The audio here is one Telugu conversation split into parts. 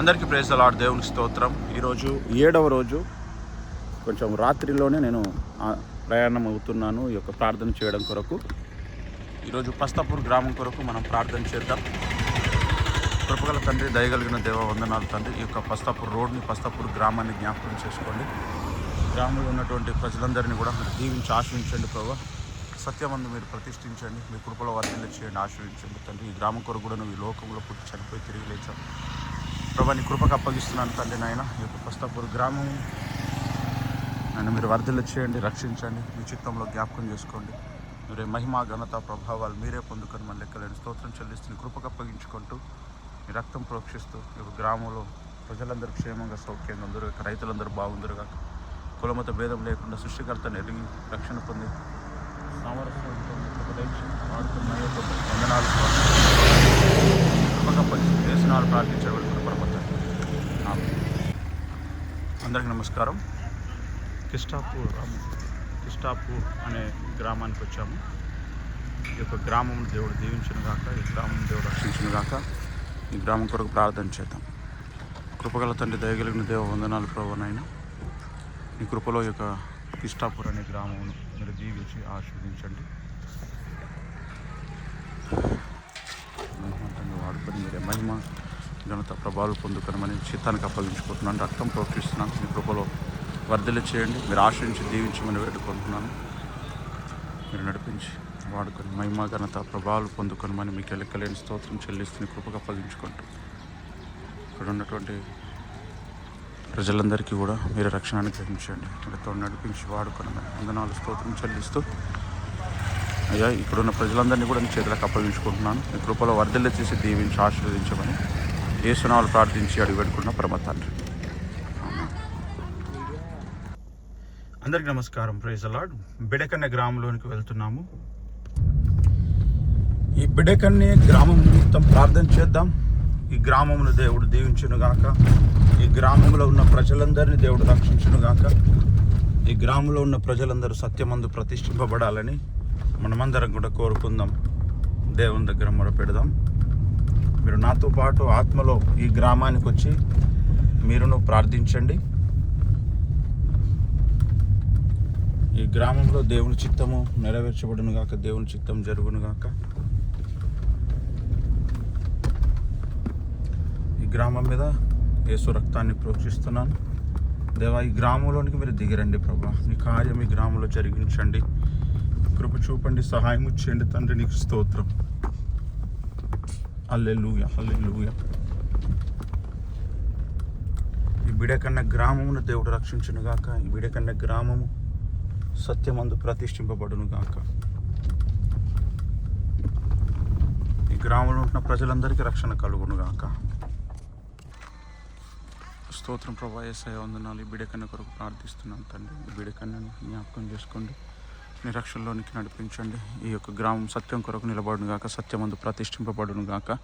అందరికీ ప్రేజ్ అలాడ్ దేవునికి స్తోత్రం. ఈరోజు ఏడవ రోజు. కొంచెం రాత్రిలోనే నేను ప్రయాణం అవుతున్నాను ఈ యొక్క ప్రార్థన చేయడం కొరకు. ఈరోజు పస్తాపూర్ గ్రామం కొరకు మనం ప్రార్థన చేద్దాం. కృపగల తండ్రి దయగలిగిన దేవ వందనాలు తండ్రి. ఈ యొక్క పస్తాపూర్ రోడ్ని పస్తాపూర్ గ్రామాన్ని జ్ఞాపకం చేసుకోండి. గ్రామంలో ఉన్నటువంటి ప్రజలందరినీ కూడా మీరు దీవించి ఆశ్రయించండి ప్రభావ సత్యమందు మీరు ప్రతిష్ఠించండి. మీ కృపలో వర్తిల్ల చేయండి ఆశ్రయించండి తండ్రి. ఈ గ్రామం కొరకు కూడా నువ్వు ఈ లోకంలో పుట్టి చనిపోయి తిరిగి లేచావు ప్రభా నీ కృపకు అప్పగిస్తున్నాను తండ్రి నాయన. ఈ యొక్క పస్తాపూర్ గ్రామం. నన్ను మీరు వరదలు చేయండి రక్షించండి. మీ చిత్తంలో జ్ఞాపకం చేసుకోండి. మీరే మహిమ ఘనత ప్రభావాలు మీరే పొందుకొని మన లెక్కలేని స్తోత్రం చెల్లిస్తుంది కృపకు అప్పగించుకుంటూ మీ రక్తం ప్రోక్షిస్తూ ఈ యొక్క గ్రామంలో ప్రజలందరూ క్షేమంగా సౌఖ్యంగా అందరూ రైతులందరూ రైతులందరూ బాగుందరుగా కులమత భేదం లేకుండా సృష్టికర్తను ఎరిగి రక్షణ పొంది సామరస్యంతో వాడుతున్న వందనాలు. వేసినాలు ప్రార్థించబడి అందరికి నమస్కారం. కిష్టాపూర్ కిష్టాపూర్ అనే గ్రామానికి వచ్చాము. ఈ యొక్క గ్రామం దేవుడు దీవించిన గాక ఈ గ్రామం దేవుడు రక్షించిన గాక ఈ గ్రామం కొరకు ప్రార్థన చేద్దాం. కృపగల తండ్రి దయగలిగిన దేవ వందనాలు ప్రభునైనా ఈ కృపలో యొక్క కిష్టాపూర్ అనే గ్రామంను మీరు దీవించి ఆశీర్వదించండి. వాడుకొని మీరే మహిమ ఘనత ప్రభావాలు పొందుకొని చిత్తానికి అప్పగించుకుంటున్నాను. రక్తం ప్రోక్షిస్తున్నాను మీ కృపలో వర్ధలు చేయండి. మీరు ఆశ్రయించి దీవించమని వేడుకుంటున్నాను. మీరు నడిపించి వాడుకొని మహిమ ఘనత ప్రభావాలు పొందుకొని మనం మీకు లెక్కలేని స్తోత్రం చెల్లిస్తున్న కృపకు అప్పగించుకుంటూ ఇక్కడ ఉన్నటువంటి ప్రజలందరికీ కూడా మీరు రక్షణ అనుగ్రహించండి. మీరుతో నడిపించి వాడుకొని వందనాలు స్తోత్రం చెల్లిస్తూ అయ్యా ఇక్కడున్న ప్రజలందరినీ కూడా నేను చేతులకు అప్పగించుకుంటున్నాను. మీ కృపలో వర్ధలు చేసి దీవించి ఆశీర్వదించమని దేశనాలు ప్రార్థించి అడుగు పెట్టుకున్న పరమ తండ్రి. అందరికీ నమస్కారం. ప్రైజ్ అలాడ్ బిడకన్నె గ్రామంలోనికి వెళ్తున్నాము. ఈ బిడకన్నె గ్రామం నిమిత్తం ప్రార్థన చేద్దాం. ఈ గ్రామమును దేవుడు దీవించును గాక. ఈ గ్రామంలో ఉన్న ప్రజలందరినీ దేవుడు రక్షించును గాక. ఈ గ్రామంలో ఉన్న ప్రజలందరూ సత్యమందు ప్రతిష్ఠింపబడాలని మనమందరం కూడా కోరుకుందాం. దేవుని దగ్గర మొరపెడదాం. మీరు నాతో పాటు ఆత్మలో ఈ గ్రామానికి వచ్చి మీరును ప్రార్థించండి. ఈ గ్రామంలో దేవుని చిత్తము నెరవేర్చబడును గాక దేవుని చిత్తం జరుగును గాక ఈ గ్రామం మీద యేసు రక్తాన్ని ప్రోక్షిస్తున్నాను. దేవా ఈ గ్రామంలోనికి మీరు దిగిరండి ప్రభా. మీ కార్యం ఈ గ్రామంలో జరిగించండి. కృప చూపండి సహాయం చేయండి తండ్రి నీకు స్తోత్రం. హల్లెలూయ హల్లెలూయ ఈ బిడకన్న గ్రామమును దేవుడు రక్షించును గాక. ఈ బిడకన్న గ్రామము సత్యమందు ప్రతిష్ఠింపబడును గాక. ఈ గ్రామంలో ఉన్న ప్రజలందరికీ రక్షణ కలుగును గాక. స్తోత్రం ప్రభా ఏసయ వందనాలు. ఈ బిడకన్న కొరకు ప్రార్థిస్తున్నాం తండ్రి. ఈ బిడకన్నను జ్ఞాపకం చేసుకోండి. మీ నడిపించండి. ఈ యొక్క గ్రామం సత్యం కొరకు నిలబడును గాక సత్యమందు ప్రతిష్ఠింపబడును గాక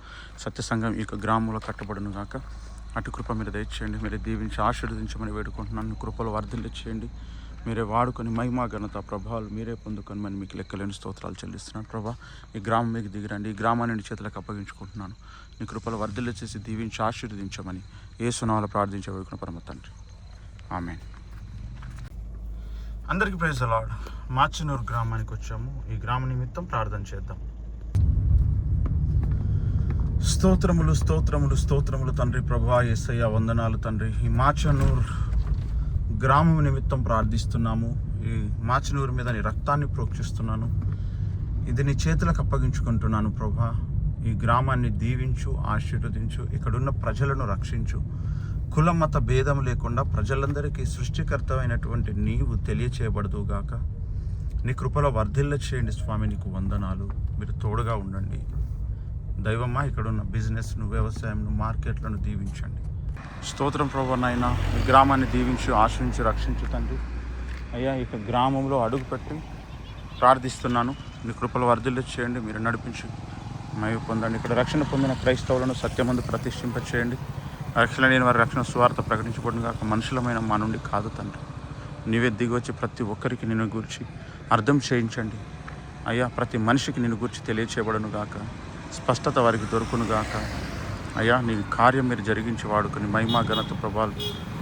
సత్య సంఘం ఈ యొక్క గ్రామంలో కట్టబడును గాక. అటు కృప మీరు దయచేయండి మీరు దీవించి ఆశీర్వదించమని వేడుకుంటున్నాను. కృపలు వర్ధిల్లు చేయండి మీరే వాడుకొని మహిమా ఘనత ప్రభావాలు మీరే పొందుకొని మరి మీకు లెక్కలేని స్తోత్రాలు చెల్లిస్తున్నాను. ప్రభా ఈ గ్రామం మీకు దిగిరండి ఈ గ్రామాన్ని నీ చేతులకు అప్పగించుకుంటున్నాను. నీ కృపలు వర్ధిల్లు చేసి దీవించి ఆశీర్వదించమని ఏ సునాలు ప్రార్థించే వేడుకున్న పరమ తండ్రి. ఆమెన్. అందరికీ ప్రైజ్ అలాడ్ మాచినూరు గ్రామానికి వచ్చాము. ఈ గ్రామ నిమిత్తం ప్రార్థన చేద్దాం. స్తోత్రములు స్తోత్రములు స్తోత్రములు తండ్రి ప్రభా ఎస్ఐ వందనాలు తండ్రి. ఈ మాచనూర్ గ్రామం నిమిత్తం ప్రార్థిస్తున్నాము. ఈ మాచనూరు మీద నీ రక్తాన్ని ప్రోక్షిస్తున్నాను. ఇది నీ చేతులకు అప్పగించుకుంటున్నాను ప్రభా. ఈ గ్రామాన్ని దీవించు ఆశీర్వదించు. ఇక్కడున్న ప్రజలను రక్షించు. కుల మత భేదం లేకుండా ప్రజలందరికీ సృష్టికర్తమైనటువంటి నీవు తెలియచేయబడదు గాక. నీ కృపలో వర్ధిల్ల చేయండి స్వామి నీకు వందనాలు. మీరు తోడుగా ఉండండి. దైవమ్మా ఇక్కడున్న బిజినెస్ను వ్యవసాయంను మార్కెట్లను దీవించండి. స్తోత్రం ప్రభు నాయన ఈ గ్రామాన్ని దీవించి ఆశ్రయించి రక్షించు తండ్రి. అయ్యా ఇక గ్రామంలో అడుగుపెట్టి ప్రార్థిస్తున్నాను. మీ కృపలు వర్ధిల్ల చేయండి మీరు నడిపించి. మయ పొందండి. ఇక్కడ రక్షణ పొందిన క్రైస్తవులను సత్యమందు ప్రతిష్ఠింప చేయండి రక్షణ లేని వారి రక్షణ సువార్త ప్రకటించబడిన కాక మనుషులమైన మా నుండి కాదు తండ్రి. నీవే దిగొచ్చి ప్రతి ఒక్కరికి నిన్ను గురించి అర్థం చేయించండి. అయ్యా ప్రతి మనిషికి నిన్ను గురించి తెలియచేయబడను గాక. స్పష్టత వారికి దొరుకును గాక. అయ్యా నీ కార్యం మీరు జరిగించి వాడుకుని మహిమా ఘనత ప్రభాలు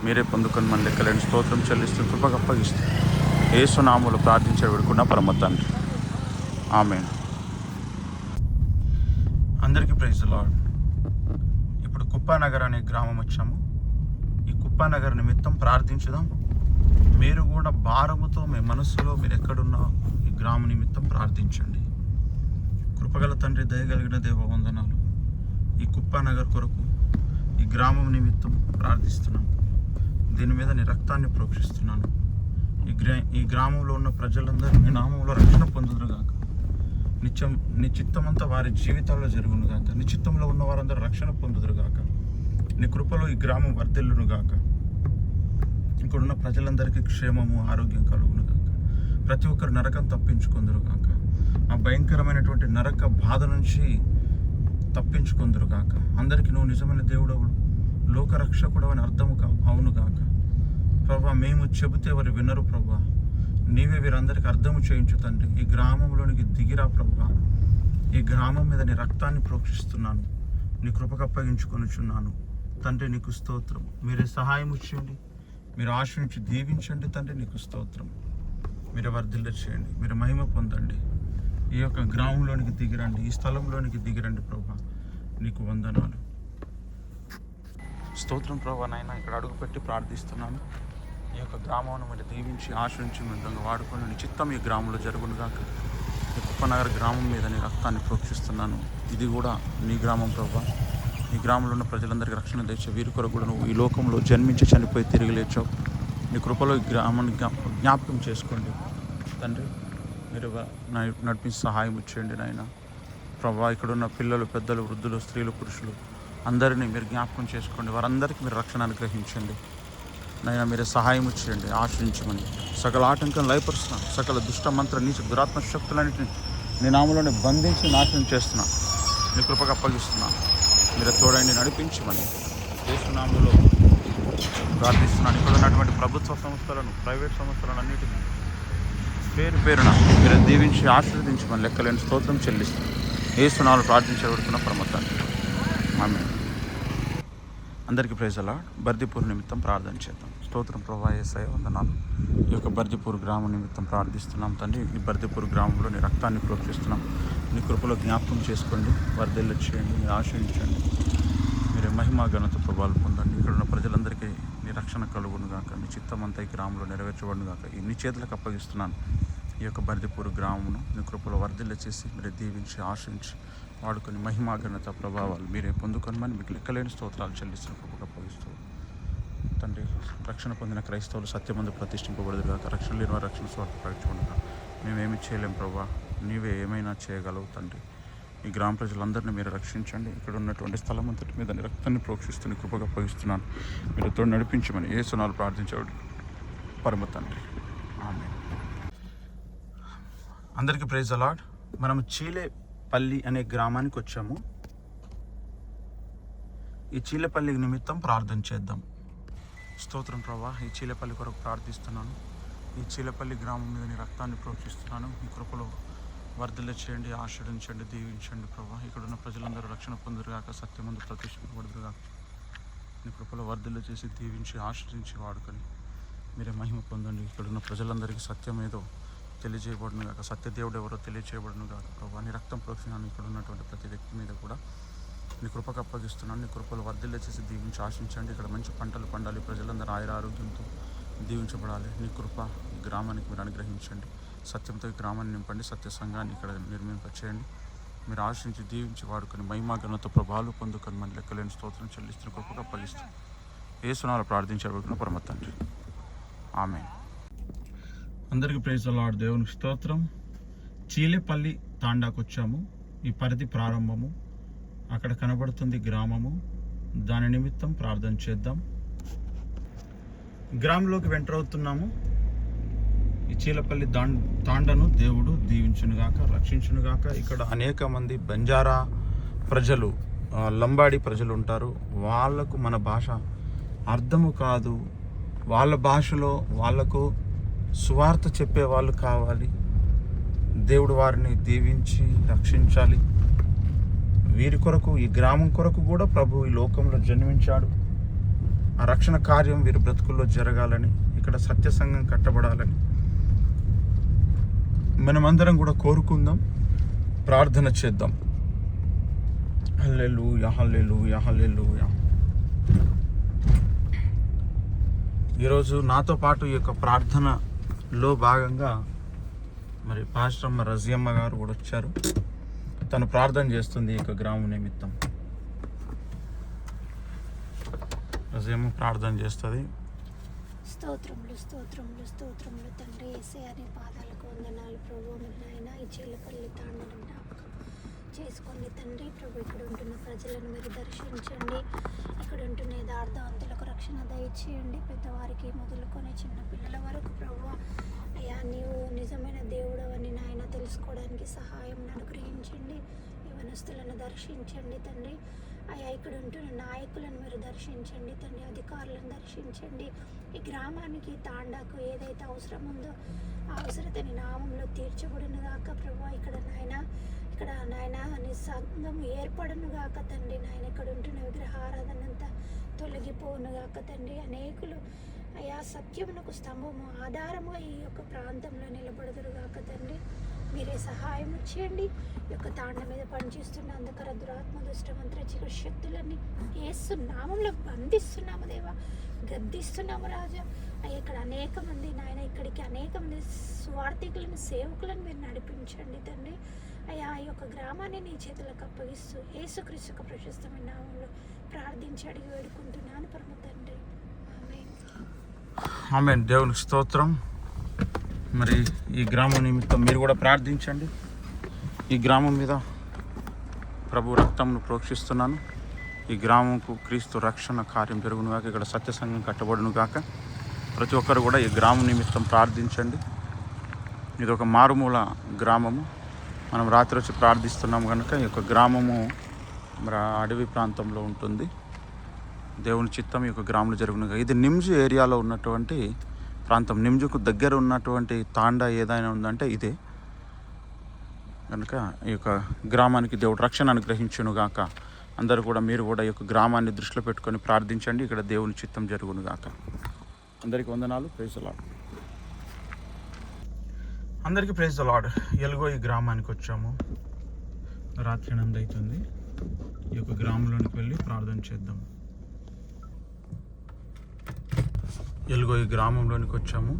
మీరే పొందుకొని మన లెక్కలేని స్తోత్రం చెల్లిస్తూ కృపకు అప్పగిస్తూ ఏసునాములు ప్రార్థించే విడుకున్న పరమ తండ్రి. ఆమె అందరికీ ప్రైజ్ లాడ్ కుప్పానగర్ అనే గ్రామం వచ్చాము. ఈ కుప్పానగర్ నిమిత్తం ప్రార్థించుదాం. మీరు కూడా భారముతో మీ మనసులో మీరు ఎక్కడున్నా ఈ గ్రామ నిమిత్తం ప్రార్థించండి. కృపగల తండ్రి దయగలిగిన దేవ వందనాలు ఈ కుప్పానగర్ కొరకు ఈ గ్రామం నిమిత్తం ప్రార్థిస్తున్నాం. దీని మీద నీ రక్తాన్ని ప్రోక్షిస్తున్నాను. ఈ గ్రా ఈ గ్రామంలో ఉన్న ప్రజలందరూ నీ నామంలో రక్షణ పొందుదురుగాక. నిత్యం నీ చిత్తమంతా వారి జీవితాల్లో జరుగునుగాక. నీ చిత్తంలో ఉన్న వారందరూ రక్షణ పొందుదురుగాక. నీ కృపలో ఈ గ్రామం వర్ధిల్లునుగాక. ఇక్కడున్న ప్రజలందరికీ క్షేమము ఆరోగ్యం కలుగునుగాక. ప్రతి ఒక్కరు నరకం తప్పించుకుందరుగాక. ఆ భయంకరమైనటువంటి నరక బాధ నుంచి తప్పించుకుందరుగాక. అందరికీ నువ్వు నిజమైన దేవుడవు. లోకరక్షకుడు అని అర్థము కా అవునుగాక. ప్రభా మేము చెబితే వారు వినరు ప్రభా. నీవే వీరందరికీ అర్థము చేయించు తండ్రి. ఈ గ్రామంలోనికి దిగిరా ప్రభా. ఈ గ్రామం మీద నీ రక్తాన్ని ప్రోక్షిస్తున్నాను. నీ కృపకు అప్పగించుకొనుచున్నాను. తండ్రి నీకు స్తోత్రం. మీరే సహాయం చేయండి. మీరు ఆశ్రయించి దీవించండి. తండ్రి నీకు స్తోత్రం. మీరు వర్ధిల్ల చేయండి. మీరు మహిమ పొందండి. ఈ యొక్క గ్రామంలోనికి దిగిరండి. ఈ స్థలంలోనికి దిగిరండి ప్రభా. నీకు వందనాలు. స్తోత్రం ప్రభా నాయన ఇక్కడ అడుగుపెట్టి ప్రార్థిస్తున్నాను. ఈ యొక్క గ్రామాన్ని మీరు దీవించి ఆశ్రయించి మిమ్మల్ని వాడుకొని నిశ్చిత్తం చిత్తం ఈ గ్రామంలో జరుగునుగాక. కుప్పనగర్ గ్రామం మీద నీ రక్తాన్ని ప్రోక్షిస్తున్నాను. ఇది కూడా నీ గ్రామం ప్రభా. ఈ గ్రామంలో ఉన్న ప్రజలందరికీ రక్షణ తెచ్చే వీరి కొరకు కూడా నువ్వు ఈ లోకంలో జన్మించి చనిపోయి తిరిగి లేచావు. నీ కృపలో ఈ గ్రామాన్ని జ్ఞాపకం చేసుకోండి. తండ్రి మీరు నడిపించి సహాయం ఇచ్చేయండి నాయన. ప్రభా ఇక్కడ ఉన్న పిల్లలు పెద్దలు వృద్ధులు స్త్రీలు పురుషులు అందరినీ మీరు జ్ఞాపకం చేసుకోండి. వారందరికీ మీరు రక్షణ అనుగ్రహించండి. నైనా మీరు సహాయం చేయండి ఆశ్రయించమని సకల ఆటంకం లయపరుస్తున్నా సకల దుష్ట మంత్ర నీచ దురాత్మ శక్తులన్నింటినీ నీ నామంలోనే బంధించి నాశనం చేస్తున్నా. నీ కృపకు అప్పగిస్తున్నా మీరు తోడండి నడిపించమని దేశనామంలో ప్రార్థిస్తున్నాను. ఇక్కడ ఉన్నటువంటి ప్రభుత్వ సంస్థలను ప్రైవేట్ సంస్థలను అన్నిటినీ పేరు పేరున మీరు దీవించి ఆశీర్వదించమని లెక్కలేని స్తోత్రం చెల్లిస్తాను ఏసునాలు ప్రార్థించబడుతున్న పరమతాన్ని ఆమె అందరికీ ప్రైజ్ అలా బర్దిపూర్ నిమిత్తం ప్రార్థన చేద్దాం. స్తోత్రం ప్రభా వందనాలు. ఈ యొక్క బర్దిపూర్ గ్రామం నిమిత్తం ప్రార్థిస్తున్నాం తండ్రి. ఈ బర్దిపూర్ గ్రామంలో నీ రక్తాన్ని ప్రోక్షిస్తున్నాం. నీ కృపలో జ్ఞాపకం చేసుకోండి వర్ధిల్ల చేయండి మీరు ఆశ్రయించండి మీరు మహిమా ఘనత ప్రభావాలు పొందండి. ఇక్కడ ఉన్న ప్రజలందరికీ నీ రక్షణ కలుగును గాక. నీ చిత్తం అంతా ఈ గ్రామంలో నెరవేర్చబడును గాక. ఈ నీ చేతులకు అప్పగిస్తున్నాను. ఈ యొక్క బర్దిపూర్ గ్రామమును నీ కృపలో వర్ధిల్ల చేసి మీరు దీవించి ఆశ్రయించి వాడుకొని మహిమా ఘనత ప్రభావాలు మీరే పొందుకొనమని మీకు లెక్కలేని స్తోత్రాలు చెల్లిస్తున్న కృపకు అప్పగిస్తూ తండ్రి రక్షణ పొందిన క్రైస్తవులు సత్యమందు ప్రతిష్ఠింపబడదు కాక రక్షణ లేని వారు రక్షణ స్వార్థపరచుకుంటున్నా మేమేమి చేయలేం ప్రభా. నీవే ఏమైనా చేయగలవు తండ్రి. ఈ గ్రామ ప్రజలందరినీ మీరు రక్షించండి. ఇక్కడ ఉన్నటువంటి స్థలం అంతటి మీద రక్తాన్ని ప్రోక్షిస్తుని కృపగా పోగిస్తున్నాను మీరు తోడు నడిపించమని ఏ సునాలు ప్రార్థించేవాడు పరమ తండ్రి. ఆమె అందరికీ ప్రైజ్ అలాడ్ మనం చీలేపల్లి అనే గ్రామానికి వచ్చాము. ఈ చీలపల్లి నిమిత్తం ప్రార్థన చేద్దాం. స్తోత్రం ప్రభా ఈ చీలపల్లి కొరకు ప్రార్థిస్తున్నాను. ఈ చీలపల్లి గ్రామం మీద నీ రక్తాన్ని ప్రోక్షిస్తున్నాను. ఈ కృపలో వర్ధల చేయండి ఆశ్రయించండి దీవించండి ప్రభా. ఇక్కడ ఉన్న ప్రజలందరూ రక్షణ పొందురుగాక సత్యమందు ప్రతిష్ఠింపబడుదురుగాక నీ కృపలో వర్ధలు చేసి దీవించి ఆశ్రయించి వాడుకొని మీరే మహిమ పొందండి. ఇక్కడ ఉన్న ప్రజలందరికీ సత్యం ఏదో తెలియజేయబడును గాక సత్యదేవుడు ఎవరో తెలియజేయబడును గాక ప్రభా. నీ రక్తం ప్రోక్షణాన్ని ఇక్కడ ఉన్నటువంటి ప్రతి వ్యక్తి మీద కూడా నీ కృపకు అప్పగిస్తున్నాను. నీ కృపలు వర్ధిల్ల చేసి దీవించి ఆశించండి ఇక్కడ మంచి పంటలు పండాలి. ప్రజలందరూ ఆయుర ఆరోగ్యంతో దీవించబడాలి. నీ కృప గ్రామానికి మీరు అనుగ్రహించండి. సత్యంతో ఈ గ్రామాన్ని నింపండి సత్య సంఘాన్ని ఇక్కడ నిర్మింపచేయండి మీరు ఆశించి దీవించి వాడుకొని మహిమా ఘనత ప్రభావాలు పొందుకొని మన లెక్కలేని స్తోత్రం చెల్లిస్తున్న గొప్పగా అప్పగిస్తాం ఏ సునాలు ప్రార్థించబడుకున్న పరమ తండ్రి. ఆమె అందరికీ ప్రేజ్ లాడ్ దేవునికి స్తోత్రం. చీలేపల్లి తాండాకు వచ్చాము ఈ పరిధి ప్రారంభము. అక్కడ కనబడుతుంది గ్రామము. దాని నిమిత్తం ప్రార్థన చేద్దాం. గ్రామంలోకి వెంటర్ అవుతున్నాము. ఈ చీలపల్లి దాం తాండను దేవుడు దీవించునుగాక రక్షించునుగాక. ఇక్కడ అనేక మంది బంజారా ప్రజలు లంబాడి ప్రజలు ఉంటారు. వాళ్ళకు మన భాష అర్థము కాదు. వాళ్ళ భాషలో వాళ్ళకు సువార్త చెప్పే వాళ్ళు కావాలి. దేవుడు వారిని దీవించి రక్షించాలి. వీరి కొరకు ఈ గ్రామం కొరకు కూడా ప్రభు ఈ లోకంలో జన్మించాడు. ఆ రక్షణ కార్యం వీరి బ్రతుకుల్లో జరగాలని ఇక్కడ సత్య సంఘం కట్టబడాలని. మనమందరం కూడా కోరుకుందాం ప్రార్థన చేద్దాం. హల్లెలు యహల్లెలు యహల్లెలు ఈరోజు నాతో పాటు ఈ యొక్క ప్రార్థనలో భాగంగా మరి పాశ్రమ్మ రజియమ్మ గారు కూడా వచ్చారు. తను ప్రార్థన చేస్తుంది ఈ యొక్క గ్రామం నిమిత్తం. రజియమ్మ ప్రార్థన చేస్తుంది. స్తోత్రములు స్తోత్రములు స్తోత్రములు తండ్రి ఏసే అనే పాదాలు వందనాలు ప్రభు నాయన ఈ చీలపల్లి తాండం జ్ఞాపకం చేసుకోండి తండ్రి ప్రభు ఇక్కడ ఉంటున్న ప్రజలను మీరు దర్శించండి. ఇక్కడ ఉంటున్న యథార్థవంతులకు రక్షణ దయచేయండి. పెద్దవారికి మొదలుకొని చిన్న పిల్లల వరకు ప్రభు అయ్యా నీవు నిజమైన దేవుడవని నాయన తెలుసుకోవడానికి సహాయం అనుగ్రహించండి. యవనస్తులను దర్శించండి తండ్రి. ఆయా ఇక్కడ ఉంటున్న నాయకులను మీరు దర్శించండి తండ్రి అధికారులను దర్శించండి. ఈ గ్రామానికి తాండాకు ఏదైతే అవసరం ఉందో ఆ అవసరతని నామంలో తీర్చబడును గాక ప్రభు. ఇక్కడ నాయన ఇక్కడ నాయన నీ సంఘం ఏర్పడను గాక తండ్రి. నాయన ఇక్కడ ఉంటున్న విగ్రహారాధన అంతా తొలగిపోను గాక తండ్రి. అనేకులు అయా సత్యమునకు స్తంభము ఆధారముగా ఈ యొక్క ప్రాంతంలో నిలబడదురు గాక తండ్రి. మీరే సహాయం చేయండి. యొక్క తాండ మీద పనిచేస్తున్న అంధకర దురాత్మ దుష్ట మంత్ర శక్తులన్నీ ఏసు నామంలో బంధిస్తున్నాము దేవా. గద్దిస్తున్నాము రాజా. అయ్యా ఇక్కడ అనేక మంది నాయన ఇక్కడికి అనేక మంది స్వార్థికులను సేవకులను మీరు నడిపించండి తండ్రి. అయ్యా ఈ యొక్క గ్రామాన్ని నీ చేతులకు అప్పగిస్తూ యేసుక్రీస్తు ప్రశస్తమైన నామంలో ప్రార్థించి అడిగి వేడుకుంటున్నాను పరమ తండ్రి. ఆమె దేవునికి స్తోత్రం. మరి ఈ గ్రామం నిమిత్తం మీరు కూడా ప్రార్థించండి. ఈ గ్రామం మీద ప్రభు రక్తంను ప్రోక్షిస్తున్నాను. ఈ గ్రామంకు క్రీస్తు రక్షణ కార్యం జరుగునుగాక ఇక్కడ సత్య సంఘం కట్టబడును గాక ప్రతి ఒక్కరు కూడా ఈ గ్రామం నిమిత్తం ప్రార్థించండి. ఇది ఒక మారుమూల గ్రామము. మనం రాత్రి వచ్చి ప్రార్థిస్తున్నాం కనుక ఈ యొక్క గ్రామము మరి అడవి ప్రాంతంలో ఉంటుంది. దేవుని చిత్తం ఈ యొక్క గ్రామంలో జరుగునుగా ఇది నిమ్జు ఏరియాలో ఉన్నటువంటి ప్రాంతం నిమ్జుకు దగ్గర ఉన్నటువంటి తాండా ఏదైనా ఉందంటే ఇదే. కనుక ఈ యొక్క గ్రామానికి దేవుడు రక్షణ అనుగ్రహించును గాక అందరూ కూడా మీరు కూడా ఈ యొక్క గ్రామాన్ని దృష్టిలో పెట్టుకొని ప్రార్థించండి. ఇక్కడ దేవుని చిత్తం జరుగును గాక అందరికీ వందనాలు. ప్రైజ్ అందరికీ ప్రైజ్ లాడ్ ఎలుగో ఈ గ్రామానికి వచ్చాము. రాత్రి ఎనిమిది అవుతుంది. ఈ యొక్క గ్రామంలోనికి వెళ్ళి ప్రార్థన చేద్దాం. ఎలుగో ఈ గ్రామంలోనికి వచ్చాము.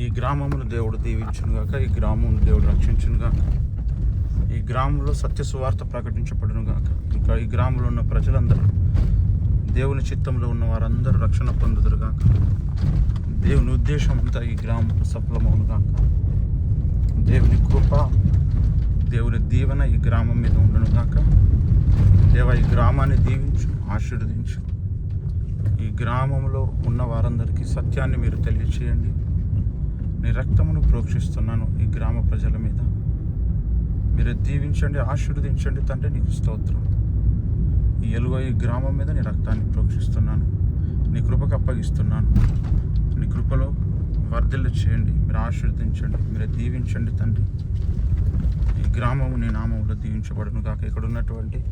ఈ గ్రామమును దేవుడు దీవించును గాక ఈ గ్రామమును దేవుడు రక్షించును గాక ఈ గ్రామంలో సత్య సువార్త ప్రకటించబడును గాక ఇంకా ఈ గ్రామంలో ఉన్న ప్రజలందరూ దేవుని చిత్తంలో ఉన్న వారందరూ రక్షణ పొందుదురు గాక దేవుని ఉద్దేశం అంతా ఈ గ్రామం సఫలమవును గాక దేవుని కృప దేవుని దీవెన ఈ గ్రామం మీద ఉండను గాక దేవ ఈ గ్రామాన్ని దీవించు ఆశీర్వదించు. గ్రామంలో ఉన్న వారందరికీ సత్యాన్ని మీరు తెలియచేయండి. నీ రక్తమును ప్రోక్షిస్తున్నాను ఈ గ్రామ ప్రజల మీద. మీరు దీవించండి ఆశీర్వదించండి తండ్రి నీకు స్తోత్రం. ఈ ఎలుగో ఈ గ్రామం మీద నీ రక్తాన్ని ప్రోక్షిస్తున్నాను. నీ కృపకు అప్పగిస్తున్నాను. నీ కృపలో వర్ధిల్లు చేయండి మీరు ఆశీర్వదించండి మీరు దీవించండి తండ్రి. ఈ గ్రామము నీ నామంలో దీవించబడును కాక ఇక్కడ ఉన్నటువంటి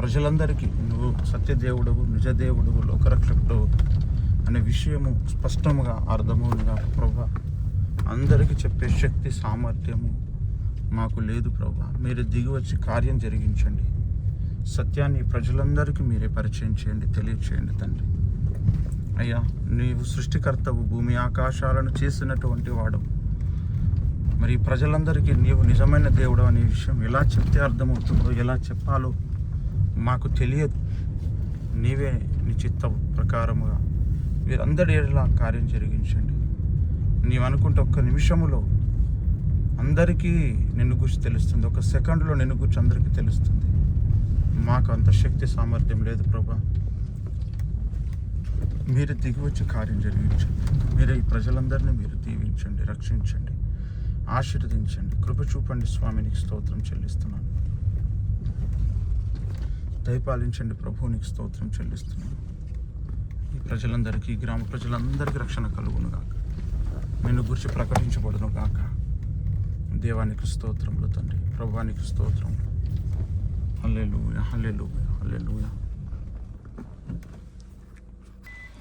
ప్రజలందరికీ నువ్వు సత్యదేవుడవు నిజదేవుడవు లోకరక్షకుడవు అనే విషయము స్పష్టముగా అర్థమవునుగా ప్రభా అందరికీ చెప్పే శక్తి సామర్థ్యము మాకు లేదు ప్రభా. మీరు దిగి వచ్చి కార్యం జరిగించండి. సత్యాన్ని ప్రజలందరికీ మీరే పరిచయం చేయండి తెలియచేయండి తండ్రి. అయ్యా నీవు సృష్టికర్తవు భూమి ఆకాశాలను చేసినటువంటి వాడు మరి ప్రజలందరికీ నీవు నిజమైన దేవుడు అనే విషయం ఎలా చెప్తే అర్థమవుతుందో ఎలా చెప్పాలో మాకు తెలియదు. నీవే నీ చిత్త ప్రకారముగా. వీరందరి ఎలా కార్యం జరిగించండి. నీవనుకుంటే ఒక్క నిమిషములో అందరికీ నిన్ను గురించి తెలుస్తుంది. ఒక సెకండ్లో నిన్ను గురించి అందరికీ తెలుస్తుంది. మాకు అంత శక్తి సామర్థ్యం లేదు ప్రభా. మీరు దిగి వచ్చి కార్యం జరిగించండి. మీరు ఈ ప్రజలందరినీ మీరు దీవించండి రక్షించండి ఆశీర్వదించండి. కృప చూపండి స్వామినికి స్తోత్రం చెల్లిస్తున్నాను. దయపాలించండి ప్రభువునికి స్తోత్రం చెల్లిస్తున్నాను ఈ ప్రజలందరికీ ఈ గ్రామ ప్రజలందరికీ రక్షణ కలుగును గాక నిన్ను గురించి ప్రకటించబడును గాక. దేవానికి స్తోత్రములు తండ్రి. ప్రభువానికి స్తోత్రములు. హల్లెలూయ హల్లెలూయ హల్లెలూయ.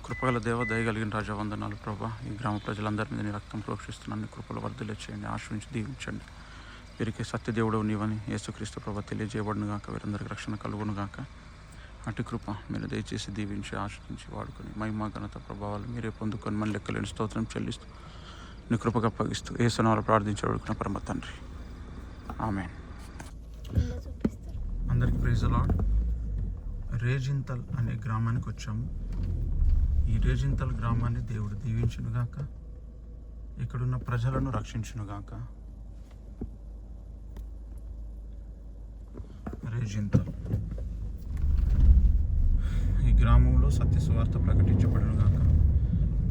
కృపగల దేవ దయగలిగిన రాజా వందనాలు ప్రభా. ఈ గ్రామ ప్రజలందరి మీద నీ రక్తం ప్రోక్షిస్తున్నాను. కృపలు వర్ధలే చేయండి ఆశ్రయించి దీవించండి. వీరికి సత్యదేవుడు నీవని యేసుక్రీస్తు ప్రభా తెలియజేయబడును గాక. వీరందరికి రక్షణ కలుగును గాక. అటు కృప మీరు దయచేసి దీవించి ఆశ్రయించి వాడుకొని మహిమా ఘనత ప్రభావాలు మీరే పొందుకొని మన లెక్కలేని స్తోత్రం చెల్లిస్తూ నీ కృపకు అప్పగిస్తూ ఏ సనాలు ప్రార్థించి పరమ తండ్రి. ఆమె అందరికీ చూపిస్తారు అందరికి ప్రైజ్ రేజింతల్ అనే గ్రామానికి వచ్చాము. ఈ రేజింతల్ గ్రామాన్ని దేవుడు దీవించునుగాక ఇక్కడున్న ప్రజలను రక్షించునుగాక రేజింతో ఈ గ్రామంలో సత్య సువార్త ప్రకటించబడునుగాక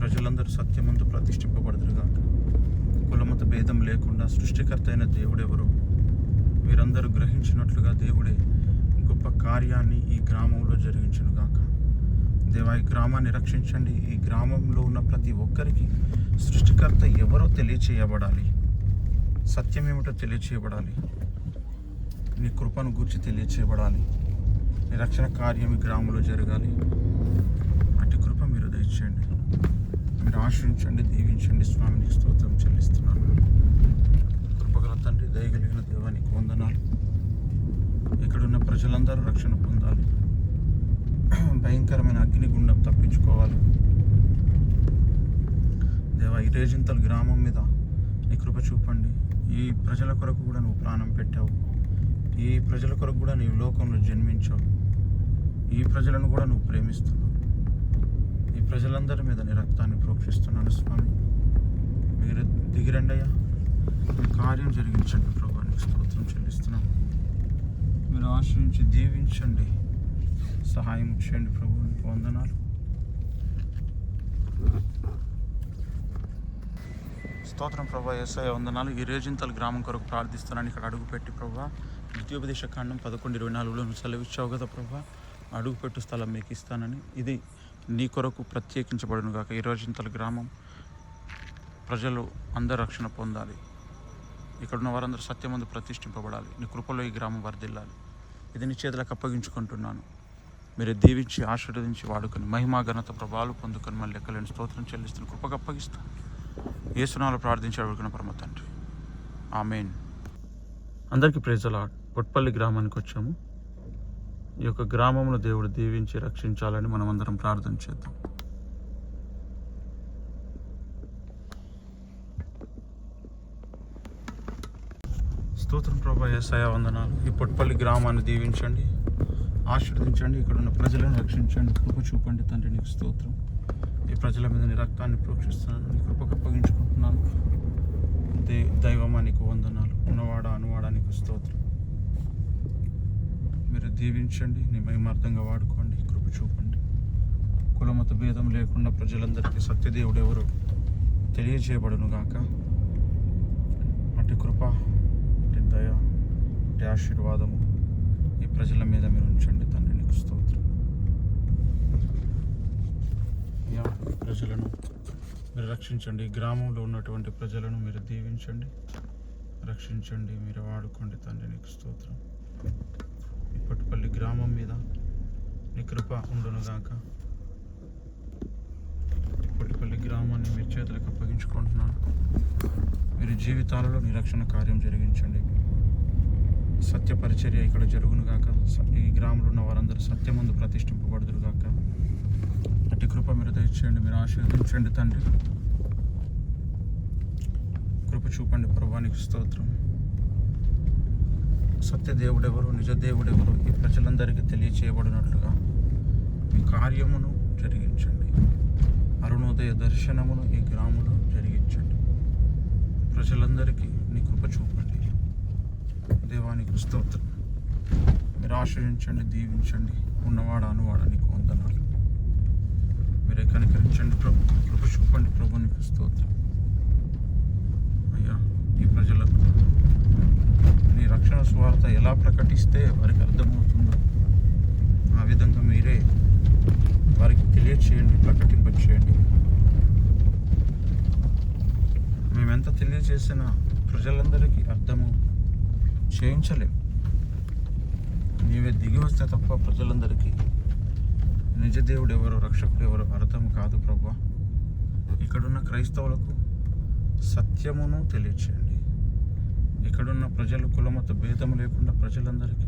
ప్రజలందరూ సత్యమందు ప్రతిష్ఠింపబడుదురుగాక కులమత భేదం లేకుండా సృష్టికర్త అయిన దేవుడెవరు? వీరందరూ గ్రహించినట్లుగా దేవుడే గొప్ప కార్యాన్ని ఈ గ్రామంలో జరిగించునుగాక దేవా ఈ గ్రామాన్ని రక్షించండి. ఈ గ్రామంలో ఉన్న ప్రతి ఒక్కరికి సృష్టికర్త ఎవరో తెలియచేయబడాలి. సత్యం ఏమిటో తెలియచేయబడాలి. నీ కృపను గురించి తెలియచేయబడాలి. నీ రక్షణ కార్యం ఈ గ్రామంలో జరగాలి. అటు కృప మీరు దయచేయండి. మీరు ఆశ్రయించండి దీవించండి. స్వామిని స్తోత్రం చెల్లిస్తున్నాను. కృపగల తండ్రి దయగలిగిన దేవానికి వందనాలు. ఇక్కడున్న ప్రజలందరూ రక్షణ పొందాలి. భయంకరమైన అగ్నిగుండం తప్పించుకోవాలి. దేవా ఈ రేజింతల్ గ్రామం మీద నీ కృప చూపండి. ఈ ప్రజల కొరకు కూడా నువ్వు ప్రాణం పెట్టావు. ఈ ప్రజల కొరకు కూడా నీవు లోకంలో జన్మించావు. ఈ ప్రజలను కూడా నువ్వు ప్రేమిస్తున్నావు. ఈ ప్రజలందరి మీద నీ రక్తాన్ని ప్రోక్షిస్తున్నాను స్వామి. మీరు దిగిరండయ్యా కార్యం జరిగించండి ప్రభానికి స్తోత్రం చెల్లిస్తున్నాం. మీరు ఆశ్రయించి దీవించండి. సహాయం చేయండి ప్రభు. వందనాలు. స్తోత్రం ప్రభా. ఎస్ఐ వందనాలు. ఈ రేజింతల గ్రామం కొరకు ప్రార్థిస్తున్నాను. ఇక్కడ అడుగుపెట్టి ప్రభా. ద్వితీయోపదేశ కాండం పదకొండు ఇరవై నాలుగులో నువ్వు సెలవిచ్చావు కదా ప్రభా? అడుగుపెట్టు స్థలం మీకు ఇస్తానని. ఇది నీ కొరకు ప్రత్యేకించబడును గాక. ఈ గ్రామం ప్రజలు అందరు రక్షణ పొందాలి. ఇక్కడున్న వారందరూ సత్యమందు ప్రతిష్ఠింపబడాలి. నీ కృపలో ఈ గ్రామం వర్ధిల్లాలి. ఇది నీ చేతులకు అప్పగించుకుంటున్నాను. మీరు దీవించి ఆశీర్వదించి వాడుకొని మహిమా ఘనత ప్రభావాలు పొందుకొని మళ్ళీ లెక్కలేని స్తోత్రం చెల్లిస్తున్న కృపకు అప్పగిస్తాను. ఏసునాలు ప్రార్థించి అడుగుతున్న పరమ తండ్రి. ఆమెన్. అందరికీ ప్రేజలా పొట్పల్లి గ్రామానికి వచ్చాము. ఈ యొక్క గ్రామంలో దేవుడు దీవించి రక్షించాలని మనం అందరం ప్రార్థన చేద్దాం. స్తోత్రం ప్రభా ఏసయ వందనాలు. ఈ పొట్పల్లి గ్రామాన్ని దీవించండి ఆశీర్వదించండి ఇక్కడ ఉన్న ప్రజలను రక్షించండి కృప చూపండి తండ్రి నీకు స్తోత్రం. ఈ ప్రజల మీద నీ రక్తాన్ని ప్రోక్షిస్తున్నాను నీ కృపకు అప్పగించుకుంటున్నాను దే దైవమా నీకు వందనాలు. ఉన్నవాడ అనువాడానికి స్తోత్రం. మీరు దీవించండి నీ మహిమార్థంగా వాడుకోండి కృప చూపండి. కులమత భేదం లేకుండా ప్రజలందరికీ సత్యదేవుడు ఎవరు తెలియజేయబడును గాక? అటు కృప అటు దయ అటు ఆశీర్వాదము ఈ ప్రజల మీద మీరు ఉంచండి తండ్రి నీకు స్తోత్రం. యా, ప్రజలను మీరు రక్షించండి. గ్రామంలో ఉన్నటువంటి ప్రజలను మీరు దీవించండి. రక్షించండి మీరు వాడుకోండి తండ్రి నీకు స్తోత్రం. ఇప్పటిపల్లి గ్రామం మీద నీ కృప ఉండునుగాక ఇప్పటిపల్లి గ్రామాన్ని మీ చేతులకు అప్పగించుకుంటున్నాను. మీరు జీవితాలలో నిరక్షణ కార్యం జరిగించండి. సత్య పరిచర్య ఇక్కడ జరుగునుగాక ఈ గ్రామంలో ఉన్న వారందరూ సత్యం ముందు ప్రతిష్ఠింపబడుదురు అట్టి కృప మీరు దయచేయండి మీరు ఆశీర్వదించండి తండ్రి. కృప చూపండి ప్రభానికి స్తోత్రం. సత్యదేవుడెవరు నిజదేవుడెవరు నిజ ఈ ప్రజలందరికీ తెలియచేయబడినట్లుగా మీ కార్యమును జరిగించండి. అరుణోదయ దర్శనమును ఈ గ్రామంలో జరిగించండి. ప్రజలందరికీ నీ కృప చూపండి. దేవానికి స్తోత్రం. మీరు ఆశ్రయించండి దీవించండి. ఉన్నవాడ అనువాడ నీకు వందనాలు. మీరే కనికరించండి ప్రభు. కృప చూపండి ప్రభు నీకు స్తోత్రం. ఈ ప్రజలకు నీ రక్షణ స్వార్థ ఎలా ప్రకటిస్తే వారికి అర్థమవుతుందో ఆ విధంగా మీరే వారికి తెలియచేయండి ప్రకటింపచేయండి. మేమెంత తెలియచేసినా ప్రజలందరికీ అర్థము చేయించలేం. నీవే దిగి వస్తే తప్ప ప్రజలందరికీ నిజ దేవుడు ఎవరు రక్షకుడు ఎవరు అర్థం కాదు ప్రభా. ఇక్కడున్న క్రైస్తవులకు సత్యమును తెలియచేయండి. ఇక్కడున్న ప్రజలు కులమత భేదం లేకుండా ప్రజలందరికీ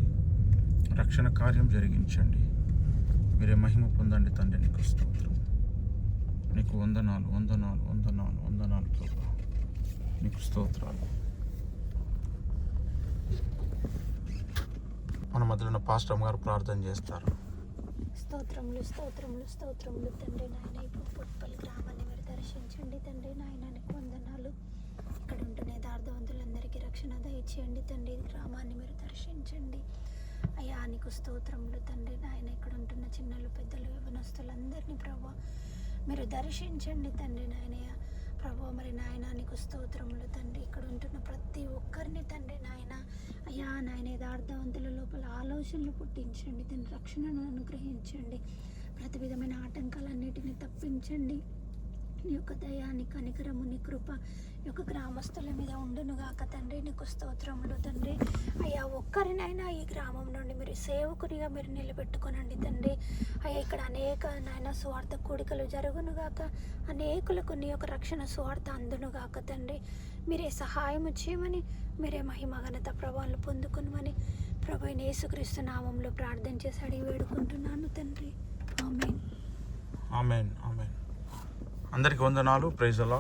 రక్షణ కార్యం జరిగించండి. మీరే మహిమ పొందండి తండ్రి నీకు స్తోత్రం. నీకు వందనాలు వందనాలు వందనాలు వందనాలు ప్రభా. నీకు స్తోత్రాలు. మన మధ్యలో ఉన్న పాస్టర్ గారు ప్రార్థన చేస్తారు. స్తోత్రములు స్తోత్రములు స్తోత్రములు తండ్రి నాయన. ఇప్పుడు పుట్పల్లి గ్రామాన్ని మీరు దర్శించండి తండ్రి నాయన. నీకు వందనాలు. ఇక్కడ ఉంటున్న యథార్థవంతులందరికీ రక్షణ దయచేయండి తండ్రి. గ్రామాన్ని మీరు దర్శించండి. అయ్యా నీకు స్తోత్రములు తండ్రి. నాయన ఇక్కడ ఉంటున్న చిన్నలు పెద్దలు యవనస్తులందరినీ ప్రభా మీరు దర్శించండి తండ్రి నాయనయ్య. ప్రభు మరి నాయన నీకు స్తోత్రములు తండ్రి. ఇక్కడ ఉంటున్న ప్రతి ఒక్కరిని తండ్రి నాయన అయ్యా నాయన యథార్థవంతుల లోపల ఆలోచనలు పుట్టించండి. తండ్రి రక్షణను అనుగ్రహించండి. ప్రతి విధమైన ఆటంకాలన్నిటిని తప్పించండి. నీ యొక్క దయాన్ని కనికరము నీ కృప ఈ యొక్క గ్రామస్తుల మీద ఉండునుగాక తండ్రి. నీకు స్తోత్రములు తండ్రి. అయ్యా ఒక్కరినైనా ఈ గ్రామం నుండి మీరు సేవకునిగా మీరు నిలబెట్టుకోనండి తండ్రి. అయ్యా ఇక్కడ అనేక నాయన స్వార్థ కూడికలు జరుగునుగాక అనేకులకు నీ యొక్క రక్షణ స్వార్థ అందునుగాక తండ్రి. మీరే సహాయం చేయమని మీరే మహిమ ఘనత ప్రభావాలు పొందుకునమని ప్రభు యేసుక్రీస్తు నామంలో ప్రార్థన చేసి అడిగి వేడుకుంటున్నాను తండ్రి. Amen amen. ఆమెన్. అందరికి వందనాలు. ప్రైజలా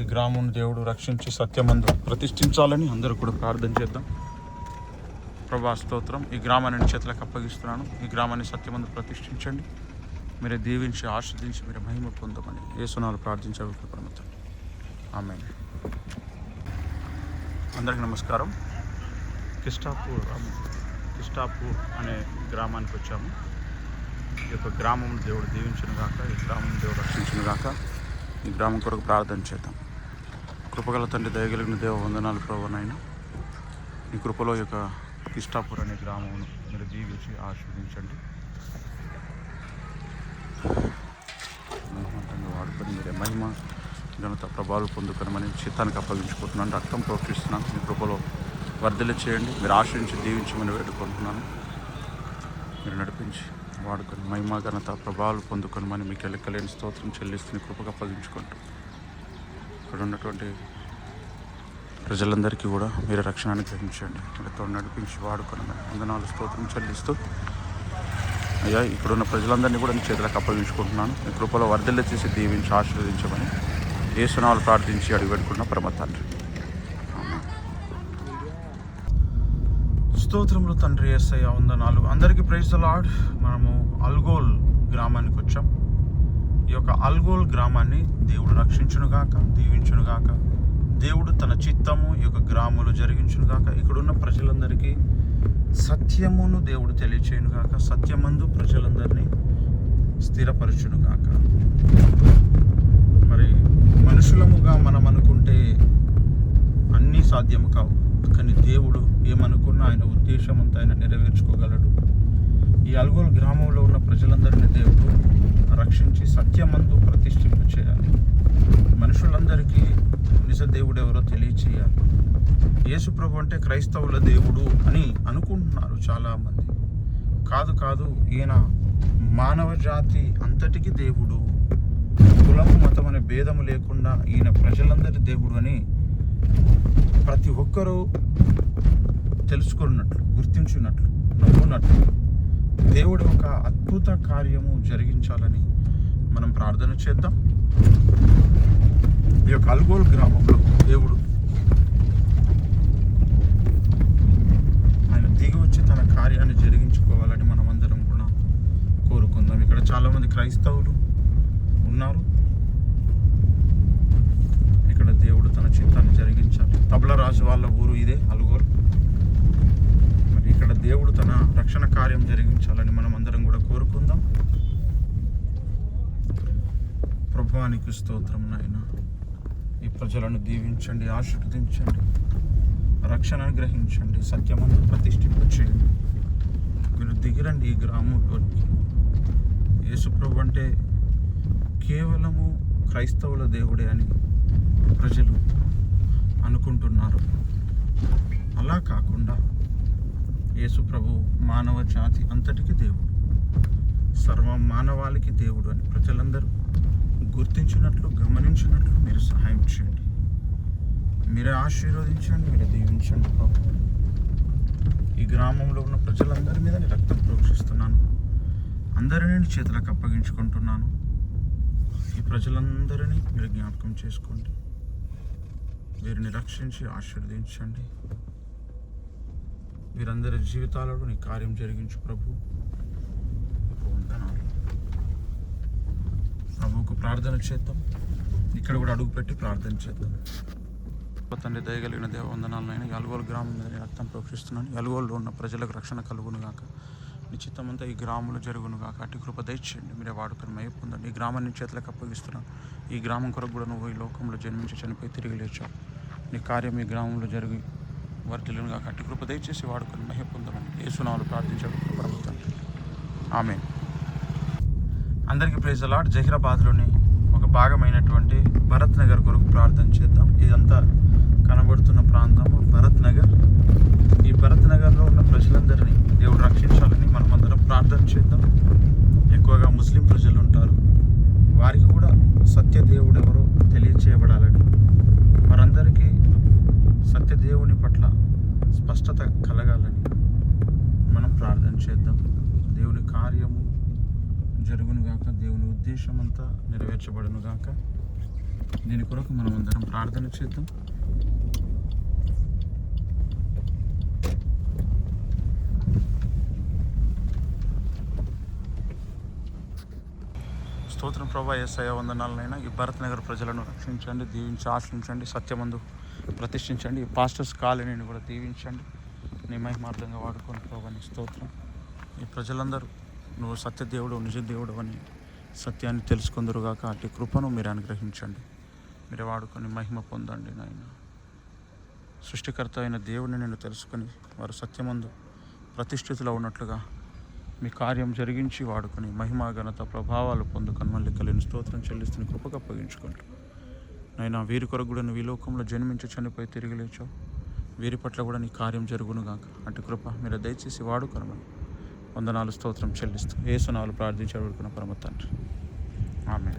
ఈ గ్రామం దేవుడు రక్షించి సత్యమందు ప్రతిష్ఠించాలని అందరూ కూడా ప్రార్థన చేద్దాం. ప్రభా స్తోత్రం. ఈ గ్రామాన్ని చేతులకు అప్పగిస్తున్నాను. ఈ గ్రామాన్ని సత్యమందు ప్రతిష్ఠించండి. మీరే దీవించి ఆస్వాదించి మీరు మహిమ పొందమని ఏసునాలు ప్రార్థించే ప్రమతండి ఆమె అందరికి నమస్కారం. కిష్టాపూర్ కిష్టాపూర్ అనే గ్రామానికి వచ్చాము. ఈ యొక్క గ్రామం దేవుడు దీవించను గాక ఈ గ్రామం దేవుడు రక్షించను గాక ఈ గ్రామం కొరకు ప్రార్థన చేద్దాం. కృపగల తండ్రి దయగలిగిన దేవ వందనాలు ప్రభునైనా ఈ కృపలో ఈ యొక్క కిష్టాపూర్ అనే గ్రామమును మీరు దీవించి ఆశీర్వదించండి. వాడుకొని మీరే మహిమ ఘనత ప్రభావాలు పొందుకొనమని చిత్తానికి అప్పగించుకుంటున్నాను. రక్తం ప్రోక్షిస్తున్నాను మీ కృపలో వర్ధలు చేయండి. మీరు ఆశ్రయించి దీవించమని వేడుకుంటున్నాను. మీరు నడిపించి వాడుకొని మహిమ ఘనత ప్రభావాలు పొందుకొనమని మీకు లెక్కలేని స్తోత్రం చెల్లిస్తున్న కృపగా పదించుకుంటూ ఇక్కడ ఉన్నటువంటి ప్రజలందరికీ కూడా మీరు రక్షణ అనుగ్రహించండి. మీరుతో నడిపించి వాడుకొని వందనాలు స్తోత్రం చెల్లిస్తూ. అయ్యా ఇక్కడున్న ప్రజలందరినీ కూడా నేను చేతులకు అప్పగించుకుంటున్నాను. మీ కృపలో వర్ధల్ల చేసి దీవించి ఆశీర్వదించమని ఏ సునాలు ప్రార్థించి అడిగి పెట్టుకున్న పరమ తండ్రి ఆమేన్. స్తోత్రములు తండ్రి ఎస్ఐ వందనాలు. అందరికీ ప్రైజ్ లాడ్ మనము అల్గోల్ గ్రామానికి వచ్చాం. ఈ యొక్క అల్గోల్ గ్రామాన్ని దేవుడు రక్షించునుగాక దీవించునుగాక దేవుడు తన చిత్తము ఈ యొక్క గ్రామంలో జరిగించునుగాక ఇక్కడున్న ప్రజలందరికీ సత్యమును దేవుడు తెలియచేయునుగాక సత్యమందు ప్రజలందరినీ స్థిరపరచునుగాక మరి మనుషులముగా మనం అనుకుంటే అన్నీ సాధ్యము కావు. కానీ దేవుడు ఏమనుకున్నా ఆయన ఉద్దేశం అంతా ఆయన నెరవేర్చుకోగలడు. ఈ అల్గోల్ గ్రామంలో ఉన్న ప్రజలందరినీ దేవుడు రక్షించి సత్యమందు ప్రతిష్ఠింప చేయాలి. మనుషులందరికీ నిజ దేవుడు ఎవరో తెలియచేయాలి. యేసుప్రభు అంటే క్రైస్తవుల దేవుడు అని అనుకుంటున్నారు చాలామంది. కాదు కాదు ఈయన మానవ జాతి అంతటికి దేవుడు. కులం మతం అనే భేదము లేకుండా ఈయన ప్రజలందరి దేవుడు అని ప్రతి ఒక్కరూ తెలుసుకున్నట్లు గుర్తించున్నట్లు నమ్మున్నట్లు దేవుడు ఒక అద్భుత కార్యము జరిగించాలని మనం ప్రార్థన చేద్దాం. ఈ యొక్క అల్గోల్ గ్రామంలో దేవుడు ఆయన దిగి వచ్చి తన కార్యాన్ని జరిగించుకోవాలని మనం అందరం కూడా కోరుకుందాం ఇక్కడ చాలామంది క్రైస్తవులు ఉన్నారు ఇక్కడ దేవుడు తన చిత్తాన్ని జరిగించాలి తబలరాజు వాళ్ళ ఊరు ఇదే అలుగోలు మరి ఇక్కడ దేవుడు తన రక్షణ కార్యం జరిగించాలని మనం అందరం కూడా కోరుకుందాం నామానికి స్తోత్రం నాయన. ఈ ప్రజలను దీవించండి ఆశీర్వదించండి రక్షణ అనుగ్రహించండి సత్యమందు ప్రతిష్ఠింపచేయండి మీరు దిగిరండి ఈ గ్రామంలోకి యేసుప్రభు అంటే కేవలము క్రైస్తవుల దేవుడే అని ప్రజలు అనుకుంటున్నారు. అలా కాకుండా యేసుప్రభు మానవ జాతి అంతటికి దేవుడు. సర్వ మానవాళికి దేవుడు అని ప్రజలందరూ గుర్తించినట్లు గమనించినట్లు మీరు సహాయం చేయండి. మీరే ఆశీర్వదించండి మీరే దీవించండి ప్రభు. ఈ గ్రామంలో ఉన్న ప్రజలందరి మీద నేను రక్తం ప్రోక్షిస్తున్నాను. అందరినీ నీ చేతులకు అప్పగించుకుంటున్నాను. ఈ ప్రజలందరినీ మీరు జ్ఞాపకం చేసుకోండి. వీరిని రక్షించి ఆశీర్వదించండి. వీరందరి జీవితాలలో నీ కార్యం జరిగించు ప్రభు నీకు వందనాలు ప్రభువుకు ప్రార్థన చేద్దాం. ఇక్కడ కూడా అడుగు పెట్టి ప్రార్థన చేద్దాం. తండ్రి దయగలిగిన దేవ వందనాలనైనా యలుగోలు గ్రామం మీద రక్తం ప్రోక్షిస్తున్నాను. యలుగోలులో ఉన్న ప్రజలకు రక్షణ కలుగును గాక. నిశ్చితమంతా ఈ గ్రామంలో జరుగును గాక. అటు కృప దయచేయండి. మీరే వాడుకొని పొందండి. ఈ గ్రామాన్ని చేతులకు అప్పగిస్తున్నాను ఈ గ్రామం కొరకు కూడా నువ్వు ఈ లోకంలో జన్మించి చనిపోయి తిరిగి లేచావు. నీ కార్యం ఈ గ్రామంలో జరిగి వర్తిలను గాక. అటు కృప దయచేసి వాడుకొని మహ పొందమని ఏసునాలు ప్రార్థించాడు ఆమె అందరికీ ప్రైజ్ అలాట్ జహీరాబాద్లోని ఒక భాగమైనటువంటి భరత్ నగర్ కొరకు ప్రార్థన చేద్దాం. ఇదంతా కనబడుతున్న ప్రాంతము భరత్ నగర్ ఈ భరత్ నగర్లో ఉన్న ప్రజలందరినీ దేవుడు రక్షించాలని మనం అందరం ప్రార్థన చేద్దాం. ఎక్కువగా ముస్లిం ప్రజలు ఉంటారు. వారికి కూడా సత్య దేవుడు ఎవరో తెలియచేయబడాలని. వారందరికీ సత్య దేవుని పట్ల స్పష్టత కలగాలని మనం ప్రార్థన చేద్దాం. దేవుని కార్యము జరుగును గాక దేవుని ఉద్దేశం అంతా నెరవేర్చబడును గాక. దీని కొరకు మనం అందరం ప్రార్థన చేద్దాం. స్తోత్రం ప్రభా ఎస్ఐ వందనాలనైనా ఈ భరత్ నగర్ ప్రజలను రక్షించండి దీవించి ఆశ్రయించండి సత్యమందు ప్రతిష్ఠించండి. ఈ పాస్టర్స్ కాలనీని కూడా దీవించండి. నీ మహిమార్థంగా వాడుకొని ప్రభా నీ స్తోత్రం. ఈ ప్రజలందరూ నువ్వు సత్య దేవుడు నిజ దేవుడు అని సత్యాన్ని తెలుసుకుందరుగాక అటు కృపను మీరు అనుగ్రహించండి. మీరు వాడుకొని మహిమ పొందండి నాయన. సృష్టికర్త అయిన దేవుడిని నేను తెలుసుకొని వారు సత్యమందు ప్రతిష్ఠితిలో ఉన్నట్లుగా మీ కార్యం జరిగించి వాడుకొని మహిమా ఘనత ప్రభావాలు పొందుకొని మళ్ళీ కలిగిన స్తోత్రం చెల్లిస్తున్న కృపకు అప్పగించుకుంటూ నైనా వీరి కొరకు కూడా నువ్వు ఈ లోకంలో జన్మించి చనిపోయి తిరిగి లేచావు. వీరి పట్ల కూడా నీ కార్యం జరుగును గాక. అటు కృప మీరు దయచేసి వాడుకొనమని వందనాలు స్తోత్రం చెల్లిస్తూ ఏసునాలు సునాలు ప్రార్థించి అడుగుతున్న పరమ తండ్రి ఆమె